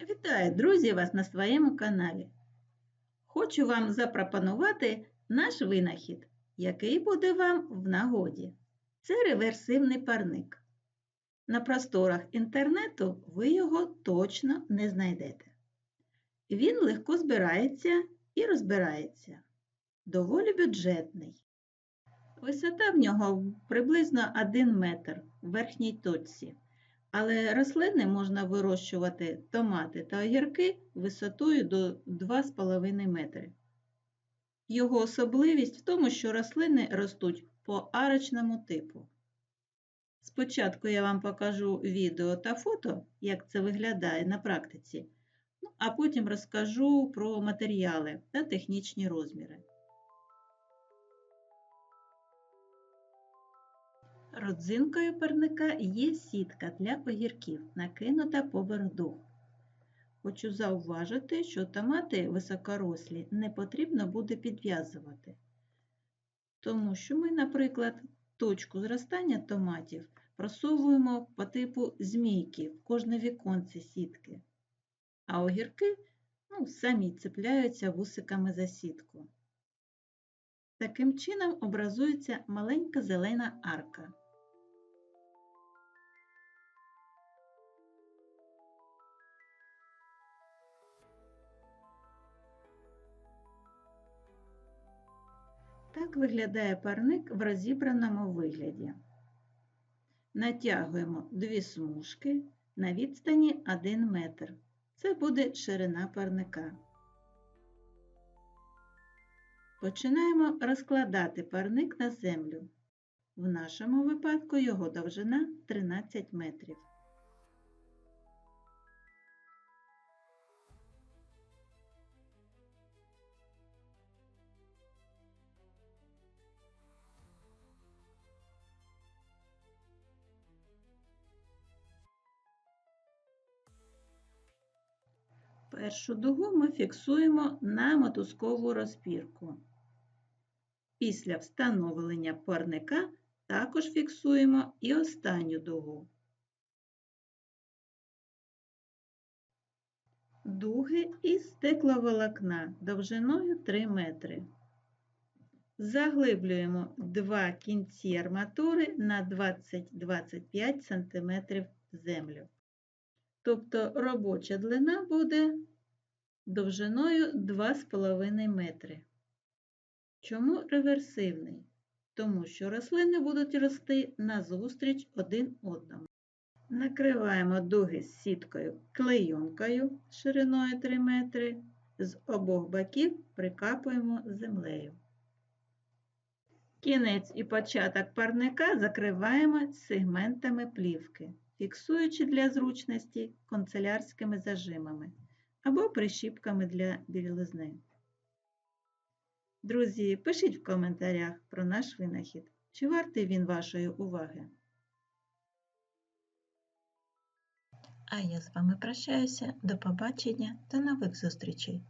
Вітаю, друзі, вас на своєму каналі. Хочу вам запропонувати наш винахід, який буде вам в нагоді. Це реверсивний парник. На просторах інтернету ви його точно не знайдете. Він легко збирається і розбирається. Доволі бюджетний. Висота в нього приблизно 1 метр в верхній точці. Але рослини можна вирощувати томати та огірки висотою до 2,5 метри. Його особливість в тому, що рослини ростуть по арочному типу. Спочатку я вам покажу відео та фото, як це виглядає на практиці, ну, а потім розкажу про матеріали та технічні розміри. Родзинкою парника є сітка для огірків, накинута поверх дух. Хочу зауважити, що томати високорослі не потрібно буде підв'язувати, тому що ми, наприклад, точку зростання томатів просовуємо по типу змійки в кожне віконце сітки, а огірки ну, самі цепляються вусиками за сітку. Таким чином образується маленька зелена арка. Так виглядає парник в розібраному вигляді. Натягуємо дві смужки на відстані 1 метр. Це буде ширина парника. Починаємо розкладати парник на землю. В нашому випадку його довжина 13 метрів. Першу дугу ми фіксуємо на мотузкову розпірку. Після встановлення парника також фіксуємо і останню дугу. Дуги із стекловолокна довжиною 3 метри. Заглиблюємо два кінці арматури на 20-25 см землю. Тобто робоча длина буде довжиною 2,5 метри. Чому реверсивний? Тому що рослини будуть рости назустріч один одному. Накриваємо дуги з сіткою клейонкою шириною 3 метри, з обох боків прикапуємо землею. Кінець і початок парника закриваємо сегментами плівки, фіксуючи для зручності канцелярськими зажимами або прищіпками для білизни. Друзі, пишіть в коментарях про наш винахід, чи вартий він вашої уваги. А я з вами прощаюся. До побачення та нових зустрічей!